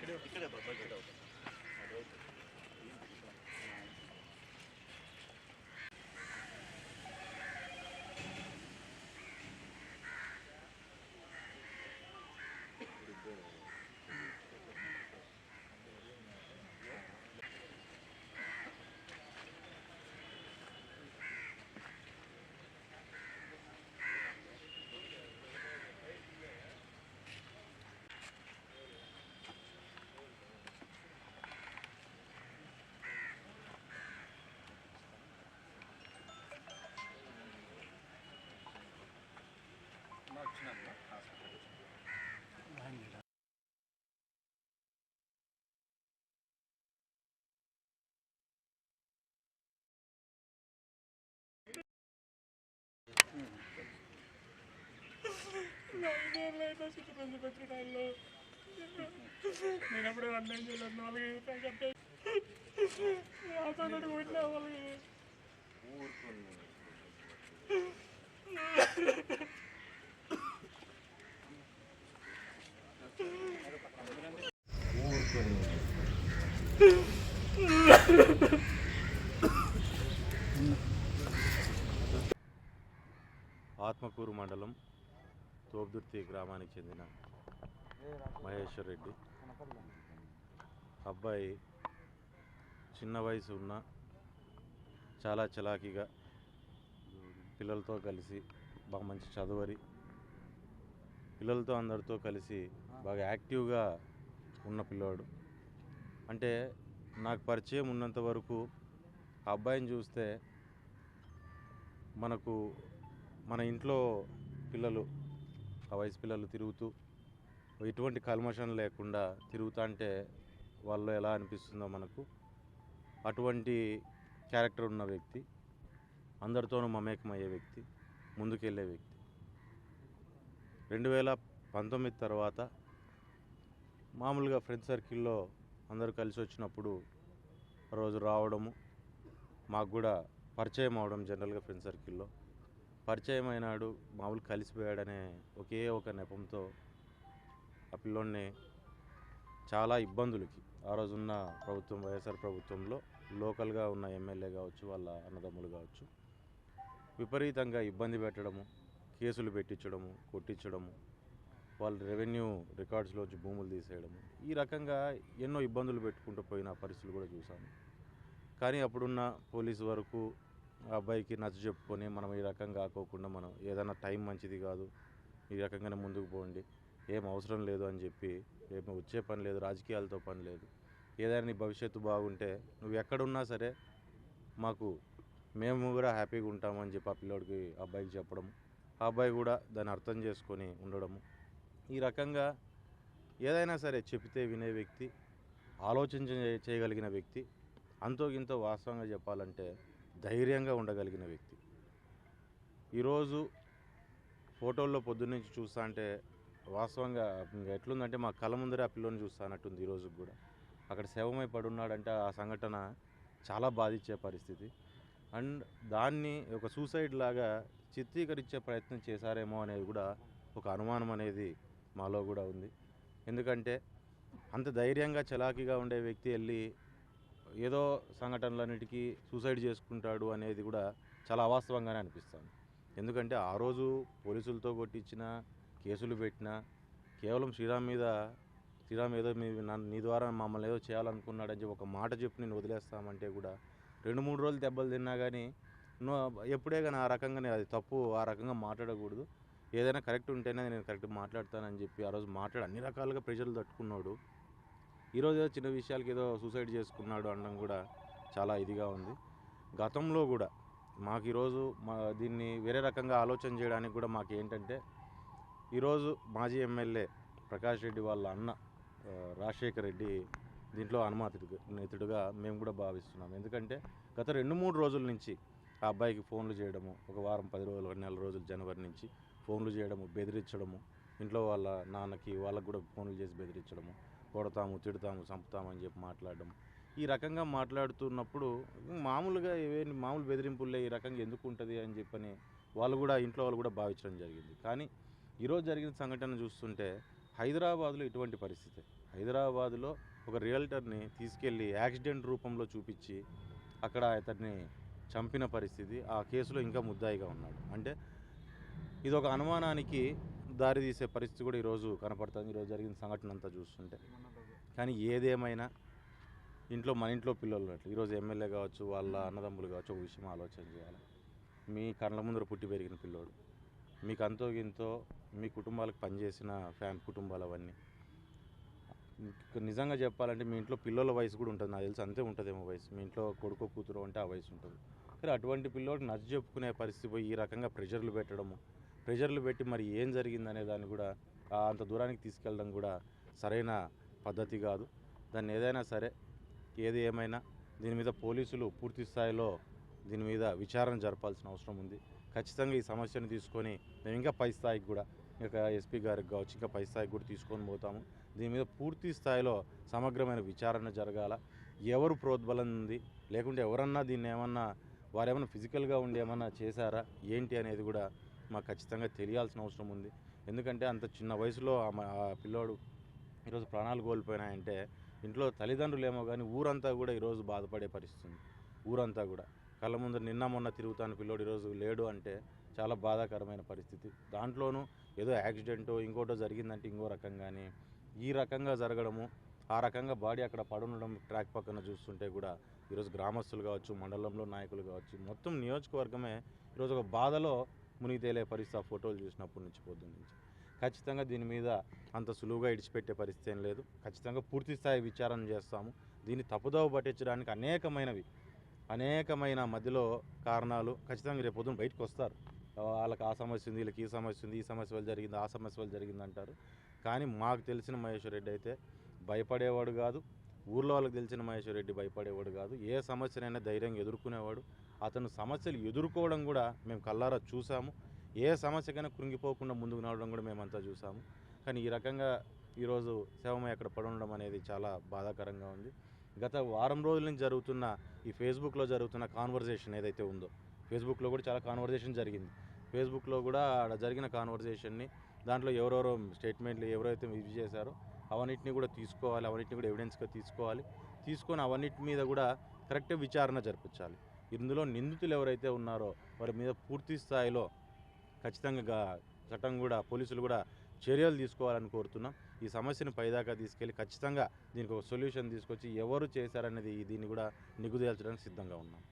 ఇక్కడే ఇక్కడే నేను అప్పుడే అన్నం చేయలేదు నాలుగు చెప్పే. అతను వాళ్ళకి. ఆత్మకూరు మండలం తోపుదుర్తి గ్రామానికి చెందిన మహేశ్వర్ రెడ్డి. అబ్బాయి చిన్న వయసు ఉన్న చాలా చలాకీగా పిల్లలతో కలిసి బాగా మంచి చదువరి. పిల్లలతో అందరితో కలిసి బాగా యాక్టివ్గా ఉన్న పిల్లోడు. అంటే నాకు పరిచయం ఉన్నంత వరకు ఆ అబ్బాయిని చూస్తే మనకు మన ఇంట్లో పిల్లలు ఆ వయసు పిల్లలు తిరుగుతూ ఎటువంటి కల్మషం లేకుండా తిరుగుతా అంటే వాళ్ళు ఎలా అనిపిస్తుందో మనకు. అటువంటి క్యారెక్టర్ ఉన్న వ్యక్తి అందరితోనూ మమేకమయ్యే వ్యక్తి ముందుకెళ్ళే వ్యక్తి. రెండు వేల పంతొమ్మిది తర్వాత మామూలుగా ఫ్రెండ్ సర్కిల్లో అందరూ కలిసి వచ్చినప్పుడు రోజు రావడము మాకు కూడా పరిచయం అవడం జనరల్గా ఫ్రెండ్ సర్కిల్లో. పరిచయం అయినాడు మామూలు కలిసిపోయాడనే ఒకే ఒక నెపంతో ఆ పిల్లోడిని చాలా ఇబ్బందులకి. ఆ రోజున్న ప్రభుత్వం వైఎస్ఆర్ ప్రభుత్వంలో లోకల్గా ఉన్న ఎమ్మెల్యే కావచ్చు వాళ్ళ అన్నదమ్ములు కావచ్చు విపరీతంగా ఇబ్బంది పెట్టడము కేసులు పెట్టించడము కొట్టించడము వాళ్ళ రెవెన్యూ రికార్డ్స్లోంచి భూములు తీసేయడము ఈ రకంగా ఎన్నో ఇబ్బందులు పెట్టుకుంటూ పోయిన పరిస్థితులు కూడా చూసాము. కానీ అప్పుడున్న పోలీసు వరకు ఆ అబ్బాయికి నచ్చ చెప్పుకొని మనం ఈ రకంగా కాకోకుండా మనం ఏదైనా టైం మంచిది కాదు ఈ రకంగానే ముందుకు పోండి. ఏం అవసరం లేదు అని చెప్పి ఏం వచ్చే పని లేదు రాజకీయాలతో పని లేదు. ఏదైనా నీ భవిష్యత్తు బాగుంటే నువ్వు ఎక్కడున్నా సరే మాకు మేము కూడా హ్యాపీగా ఉంటామని చెప్పి ఆ పిల్లోడికి అబ్బాయికి చెప్పడం ఆ అబ్బాయి కూడా దాన్ని అర్థం చేసుకొని ఉండడము ఈ రకంగా ఏదైనా సరే చెప్తే వినే వ్యక్తి ఆలోచించ చేయగలిగిన వ్యక్తి అంతో గింతో వాస్తవంగా చెప్పాలంటే ధైర్యంగా ఉండగలిగిన వ్యక్తి. ఈరోజు ఫోటోల్లో పొద్దున్నుంచి చూస్తా అంటే వాస్తవంగా ఎట్లుందంటే మా కళ్ళ ముందరే ఆ పిల్లని చూస్తా అన్నట్టుంది ఈరోజు కూడా. అక్కడ శవమై పడున్నాడంటే ఆ సంఘటన చాలా బాధించే పరిస్థితి. అండ్ దాన్ని ఒక సూసైడ్ లాగా చిత్రీకరించే ప్రయత్నం చేశారేమో అనేది కూడా ఒక అనుమానం అనేది మాలో కూడా ఉంది. ఎందుకంటే అంత ధైర్యంగా చలాకీగా ఉండే వ్యక్తి వెళ్ళి ఏదో సంఘటనలన్నిటికీ సూసైడ్ చేసుకుంటాడు అనేది కూడా చాలా అవాస్తవంగానే అనిపిస్తుంది. ఎందుకంటే ఆ రోజు పోలీసులతో కొట్టించిన కేసులు పెట్టినా కేవలం శ్రీరామ్ మీద శ్రీరామ్ ఏదో మీ నన్ను నీ ద్వారా మమ్మల్ని ఏదో చేయాలనుకున్నాడని చెప్పి ఒక మాట చెప్పి నేను వదిలేస్తామంటే కూడా రెండు మూడు రోజులు దెబ్బలు తిన్నా కానీ నువ్వు ఎప్పుడే కానీ ఆ రకంగానే అది తప్పు ఆ రకంగా మాట్లాడకూడదు. ఏదైనా కరెక్ట్ ఉంటేనే నేను కరెక్ట్ మాట్లాడతానని చెప్పి ఆ రోజు మాట్లాడి అన్ని రకాలుగా ప్రెషర్లు తట్టుకున్నాడు. ఈరోజు ఏదో చిన్న విషయాలకి ఏదో సూసైడ్ చేసుకున్నాడు అనడం కూడా చాలా ఇదిగా ఉంది. గతంలో కూడా మాకు ఈరోజు మా దీన్ని వేరే రకంగా ఆలోచన చేయడానికి కూడా మాకు ఏంటంటే ఈరోజు మాజీ ఎమ్మెల్యే ప్రకాష్ రెడ్డి వాళ్ళ అన్న రాజశేఖర్ రెడ్డి దీంట్లో అనుమాతిడు నేతుడుగా మేము కూడా భావిస్తున్నాం. ఎందుకంటే గత రెండు మూడు రోజుల నుంచి ఆ అబ్బాయికి ఫోన్లు చేయడము ఒక వారం పది రోజులు ఒక నెల రోజులు జనవరి నుంచి ఫోన్లు చేయడము బెదిరించడము ఇంట్లో వాళ్ళ నాన్నకి వాళ్ళకు కూడా ఫోన్లు చేసి బెదిరించడము కొడతాము తిడతాము చంపుతామని చెప్పి మాట్లాడడం. ఈ రకంగా మాట్లాడుతున్నప్పుడు మామూలుగా ఇవేంటి మామూలు బెదిరింపులే ఈ రకంగా ఎందుకు ఉంటుంది అని చెప్పని వాళ్ళు కూడా ఇంట్లో వాళ్ళు కూడా భావించడం జరిగింది. కానీ ఈరోజు జరిగిన సంఘటన చూస్తుంటే హైదరాబాద్లో ఇటువంటి పరిస్థితి. హైదరాబాద్లో ఒక రియల్టర్ని తీసుకెళ్ళి యాక్సిడెంట్ రూపంలో చూపించి అక్కడ అతన్ని చంపిన పరిస్థితి ఆ కేసులో ఇంకా ముద్దాయిగా ఉన్నాడు. అంటే ఇది ఒక అనుమానానికి దారి తీసే పరిస్థితి కూడా ఈరోజు కనపడుతుంది. ఈరోజు జరిగిన సంఘటన అంతా చూస్తుంటే. కానీ ఏదేమైనా ఇంట్లో మన ఇంట్లో పిల్లలు ఉన్నట్లు ఈరోజు ఎమ్మెల్యే కావచ్చు వాళ్ళ అన్నదమ్ములు కావచ్చు ఒక విషయం ఆలోచన చేయాలి. మీ కళ్ళ ముందర పుట్టి పెరిగిన పిల్లోడు మీకు అంతో గింతో మీ కుటుంబాలకు పనిచేసిన ఫ్యాన్ కుటుంబాలు అవన్నీ. నిజంగా చెప్పాలంటే మీ ఇంట్లో పిల్లల వయసు కూడా ఉంటుంది. నాకు తెలిసి అంతే ఉంటుందేమో వయసు. మీ ఇంట్లో కొడుకు కూతురు అంటే ఆ వయసు ఉంటుంది. కానీ అటువంటి పిల్లోడికి నచ్చ చెప్పుకునే పరిస్థితి పోయి ఈ రకంగా ప్రెషర్లు పెట్టడము ప్రెషర్లు పెట్టి మరి ఏం జరిగిందనే దాన్ని కూడా అంత దూరానికి తీసుకెళ్ళడం కూడా సరైన పద్ధతి కాదు. దాన్ని ఏదైనా సరే ఏది ఏమైనా దీని మీద పోలీసులు పూర్తి స్థాయిలో దీని మీద విచారణ జరపాల్సిన అవసరం ఉంది. ఖచ్చితంగా ఈ సమస్యను తీసుకొని మేము ఇంకా పై స్థాయికి కూడా ఇంకా ఎస్పీ గారికి కావచ్చు ఇంకా పై స్థాయికి కూడా తీసుకొని పోతాము. దీని మీద పూర్తి స్థాయిలో సమగ్రమైన విచారణ జరగాల. ఎవరు ప్రోద్బలం ఉంది? లేకుంటే ఎవరన్నా దీన్ని ఏమన్నా వారేమన్నా ఫిజికల్గా ఉండి ఏమన్నా చేశారా? ఏంటి అనేది కూడా మాకు ఖచ్చితంగా తెలియాల్సిన అవసరం ఉంది. ఎందుకంటే అంత చిన్న వయసులో ఆ పిల్లోడు ఈరోజు ప్రాణాలు కోల్పోయినాయంటే ఇంట్లో తల్లిదండ్రులు ఏమో కానీ ఊరంతా కూడా ఈరోజు బాధపడే పరిస్థితి ఊరంతా కూడా. కళ్ళ ముందు నిన్న మొన్న తిరుగుతాను పిల్లోడు ఈరోజు లేడు అంటే చాలా బాధాకరమైన పరిస్థితి. దాంట్లోనూ ఏదో యాక్సిడెంటో ఇంకోటో జరిగిందంటే ఇంకో రకంగానే ఈ రకంగా జరగడము ఆ రకంగా బాడీ అక్కడ పడుండడం ట్రాక్ పక్కన చూస్తుంటే కూడా ఈరోజు గ్రామస్తులు కావచ్చు మండలంలో నాయకులు కావచ్చు మొత్తం నియోజకవర్గమే ఈరోజు ఒక బాధలో మునిగి తేలే పరిస్థితి ఆ ఫోటోలు చూసినప్పటి నుంచి పొద్దున్న నుంచి. ఖచ్చితంగా దీని మీద అంత సులువుగా ఇడిచిపెట్టే పరిస్థితి ఏం లేదు. ఖచ్చితంగా పూర్తి స్థాయి విచారణ చేస్తాము. దీన్ని తప్పుదోవ పట్టించడానికి అనేకమైనవి అనేకమైన మధ్యలో కారణాలు ఖచ్చితంగా రేపు పొద్దున్న బయటకు వస్తారు. వాళ్ళకి ఆ సమస్య ఉంది వీళ్ళకి ఈ సమస్య ఉంది ఈ సమస్య వల్ల జరిగింది ఆ సమస్య వల్ల జరిగింది అంటారు. కానీ మాకు తెలిసిన మహేశ్వర్ రెడ్డి అయితే భయపడేవాడు కాదు ఊర్లో వాళ్ళకి తెలిసిన మహేశ్వర్ రెడ్డి భయపడేవాడు కాదు. ఏ సమస్యనైనా ధైర్యంగా ఎదుర్కొనేవాడు. అతను సమస్యలు ఎదుర్కోవడం కూడా మేము కల్లారా చూసాము. ఏ సమస్యకైనా కృంగిపోకుండా ముందుకు నడవడం కూడా మేమంతా చూసాము. కానీ ఈ రకంగా ఈరోజు శవమై అక్కడ పడడం అనేది చాలా బాధాకరంగా ఉంది. గత వారం రోజుల నుంచి జరుగుతున్న ఈ ఫేస్బుక్లో జరుగుతున్న కాన్వర్జేషన్ ఏదైతే ఉందో ఫేస్బుక్లో కూడా చాలా కాన్వర్జేషన్ జరిగింది. ఫేస్బుక్లో కూడా ఆడ జరిగిన కాన్వర్జేషన్ని దాంట్లో ఎవరెవరో స్టేట్మెంట్లు ఎవరైతే ఇది చేశారో అవన్నిటిని కూడా తీసుకోవాలి అవన్నిటిని కూడా ఎవిడెన్స్గా తీసుకోవాలి. తీసుకొని అవన్నిటి మీద కూడా కరెక్ట్ విచారణ జరిపించాలి. ఇందులో నిందితులు ఎవరైతే ఉన్నారో వారి మీద పూర్తి స్థాయిలో ఖచ్చితంగా చట్టం కూడా పోలీసులు కూడా చర్యలు తీసుకోవాలని కోరుతున్నాం. ఈ సమస్యను పైదాకా తీసుకెళ్ళి ఖచ్చితంగా దీనికి ఒక సొల్యూషన్ తీసుకొచ్చి ఎవరు చేశారనేది దీన్ని కూడా నిగుదేల్చడానికి సిద్ధంగా ఉన్నాం.